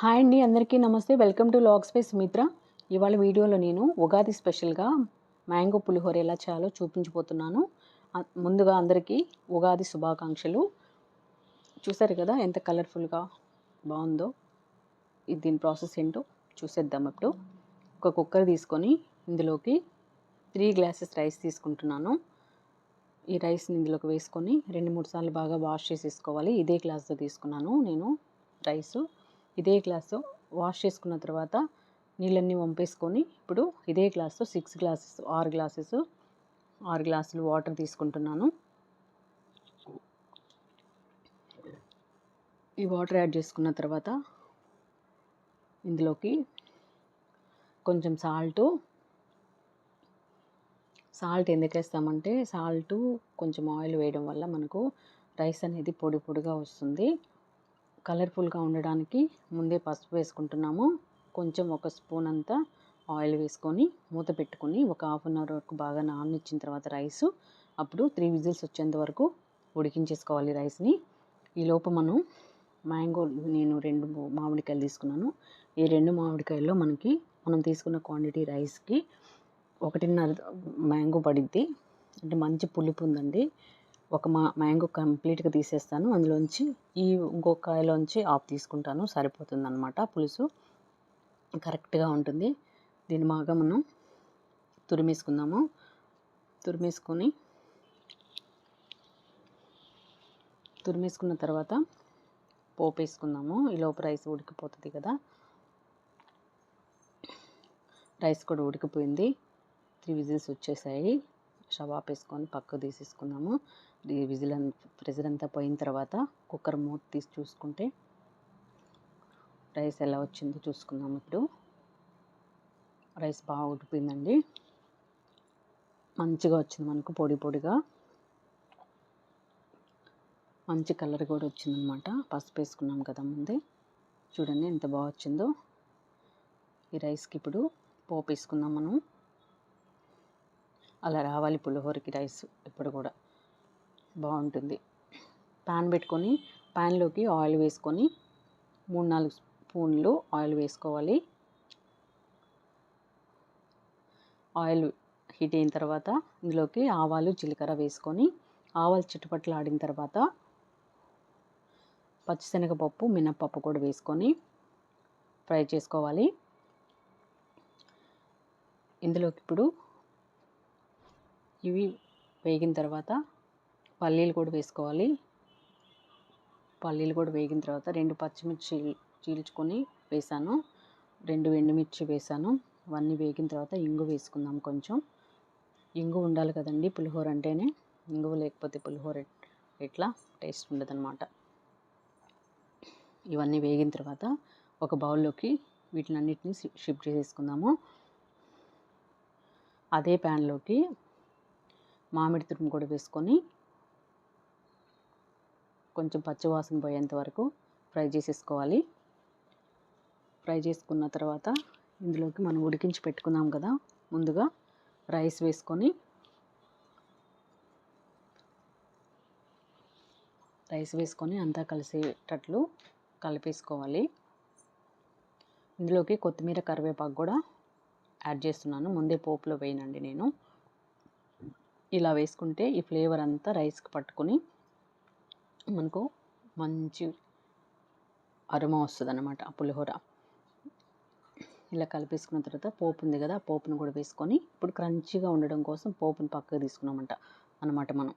Hi అండి అందరికీ నమస్తే. వెల్కమ్ టు లాగ్ స్పేస్ మిత్ర ఇవాళ వీడియోలో నేను ఉగాది స్పెషల్గా మ్యాంగో పులిహోర ఎలా చేయాలో చూపించబోతున్నాను. ముందుగా అందరికీ ఉగాది శుభాకాంక్షలు. చూసారు కదా ఎంత కలర్ఫుల్గా బాగుందో? ఇది దీని ప్రాసెస్ ఏంటో చూసేద్దాం ఇప్పుడు. ఒక కుక్కర్ తీసుకొని ఇందులోకి త్రీ గ్లాసెస్ రైస్ తీసుకుంటున్నాను. ఈ రైస్ని ఇందులోకి వేసుకొని రెండు మూడు సార్లు బాగా వాష్ చేసేసుకోవాలి. ఇదే గ్లాస్తో తీసుకున్నాను నేను రైసు. ఇదే గ్లాసు వాష్ చేసుకున్న తర్వాత నీళ్ళన్నీ వంపేసుకొని ఇప్పుడు ఇదే గ్లాస్తో సిక్స్ గ్లాసెస్ ఆరు గ్లాసెస్ ఆరు గ్లాసులు వాటర్ తీసుకుంటున్నాను. ఈ వాటర్ యాడ్ చేసుకున్న తర్వాత ఇందులోకి కొంచెం సాల్టు సాల్ట్ ఎందుకు వేస్తామంటే సాల్ట్ కొంచెం ఆయిల్ వేయడం వల్ల మనకు రైస్ అనేది పొడి పొడిగా వస్తుంది. కలర్ఫుల్గా ఉండడానికి ముందే పసుపు వేసుకుంటున్నాము. కొంచెం ఒక స్పూన్ అంతా ఆయిల్ వేసుకొని మూత పెట్టుకొని ఒక హాఫ్ అన్ అవర్ వరకు బాగా నాననిచ్చిన తర్వాత రైస్. అప్పుడు త్రీ విజిల్స్ వచ్చేంత వరకు ఉడికించేసుకోవాలి రైస్ని. ఈలోపు మనం మ్యాంగో నేను రెండు మామిడికాయలు తీసుకున్నాను. ఈ రెండు మామిడికాయల్లో మనకి మనం తీసుకున్న క్వాంటిటీ రైస్కి ఒకటిన్నర మ్యాంగో పడిద్ది. అంటే మంచి పులుపు ఉందండి. ఒక మా మ్యాంగో కంప్లీట్గా తీసేస్తాను. అందులోంచి ఈ ఇంకో కాయలోంచి ఆఫ్ తీసుకుంటాను. సరిపోతుంది అనమాట పులుసు. కరెక్ట్గా ఉంటుంది. దీని బాగా మనం తురిమేసుకుందాము. తురిమేసుకొని తురిమేసుకున్న తర్వాత పోపు వేసుకుందాము ఈ రైస్ ఉడికిపోతుంది కదా. రైస్ కూడా ఉడికిపోయింది. త్రీ విజిల్స్ వచ్చేసాయి. షవాప్ వేసుకొని పక్కకు తీసేసుకున్నాము విజిల్ ప్రెజర్ అంతా పోయిన తర్వాత కుక్కర్ మూత తీసి చూసుకుంటే రైస్ ఎలా వచ్చిందో చూసుకుందాం ఇప్పుడు. రైస్ బాగా ఉడిపోయిందండి మంచిగా వచ్చింది మనకు పొడి పొడిగా. మంచి కలర్ కూడా వచ్చిందనమాట. పసుపు వేసుకున్నాం కదా ముందే. చూడండి ఎంత బాగా వచ్చిందో. ఈ రైస్కి ఇప్పుడు పోపు వేసుకుందాం మనం. అలా రావాలి పులిహోరకి రైస్ ఇప్పుడు కూడా. బాగుంటుంది. పాన్ పెట్టుకొని పాన్లోకి ఆయిల్ వేసుకొని మూడు నాలుగు స్పూన్లు ఆయిల్ వేసుకోవాలి. ఆయిల్ హీట్ అయిన తర్వాత ఇందులోకి ఆవాలు జీలకర్ర వేసుకొని ఆవాలు చుట్టుపట్లు ఆడిన తర్వాత పచ్చిశనగపప్పు మినప్పప్పు కూడా వేసుకొని ఫ్రై చేసుకోవాలి. ఇందులోకి ఇప్పుడు ఇవి వేగిన తర్వాత పల్లీలు కూడా వేసుకోవాలి. పల్లీలు కూడా వేగిన తర్వాత రెండు పచ్చిమిర్చి చీల్చుకొని వేసాను. రెండు ఎండుమిర్చి వేసాను. అవన్నీ వేగిన తర్వాత ఇంగు వేసుకుందాం కొంచెం. ఇంగు ఉండాలి కదండి పులిహోర అంటేనే. ఇంగువ లేకపోతే పులిహోర ఎట్లా? టేస్ట్ ఉండదన్నమాట. ఇవన్నీ వేగిన తర్వాత ఒక బౌల్లోకి వీటినన్నిటిని షిఫ్ట్ చేసేసుకుందాము. అదే ప్యాన్లోకి మామిడి తురుము కూడా వేసుకొని కొంచెం పచ్చివాసన పోయేంత వరకు ఫ్రై చేసేసుకోవాలి. ఫ్రై చేసుకున్న తర్వాత ఇందులోకి మనం ఉడికించి పెట్టుకున్నాం కదా ముందుగా రైస్ వేసుకొని రైస్ వేసుకొని అంతా కలిసేటట్లు కలిపేసుకోవాలి. ఇందులోకి కొత్తిమీర కరివేపాకు కూడా యాడ్ చేస్తున్నాను. ముందే పోపులో వేయనండి నేను. ఇలా వేసుకుంటే ఈ ఫ్లేవర్ అంతా రైస్కి పట్టుకొని మనకు మంచి అరుమ వస్తుంది అనమాట పులిహోర. ఇలా కలిపేసుకున్న తర్వాత పోపు ఉంది కదా ఆ పోపును కూడా వేసుకొని ఇప్పుడు క్రంచీగా ఉండడం కోసం పోపుని పక్కకు తీసుకున్నామంట అనమాట మనం.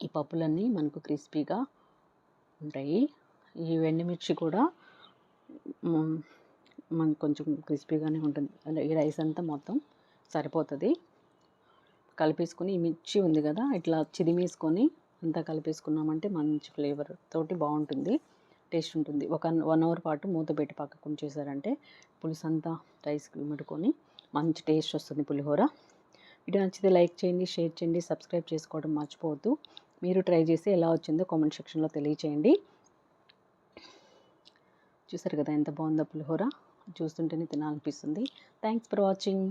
ఈ పప్పులన్నీ మనకు క్రిస్పీగా ఉంటాయి. ఈ ఎండుమిర్చి కూడా మనకు కొంచెం క్రిస్పీగానే ఉంటుంది. అంటే ఈ రైస్ అంతా మొత్తం సరిపోతుంది. కలిపేసుకొని ఈ మిర్చి ఉంది కదా ఇట్లా చిదిమేసుకొని అంతా కలిపేసుకున్నామంటే మంచి ఫ్లేవర్ తోటి బాగుంటుంది టేస్ట్ ఉంటుంది. ఒక వన్ అవర్ పాటు మూత పెట్టి పక్కకు ఉంచేసారంటే పులుసు అంతా రైస్కి ముడుకొని మంచి టేస్ట్ వస్తుంది పులిహోర. వీడియో నచ్చితే లైక్ చేయండి షేర్ చేయండి సబ్స్క్రైబ్ చేసుకోవడం మర్చిపోవద్దు. మీరు ట్రై చేసి ఎలా వచ్చిందో కామెంట్ సెక్షన్లో తెలియచేయండి. చూసారు కదా ఎంత బాగుందో పులిహోర. చూస్తుంటేనే తినాలనిపిస్తుంది. Thanks for watching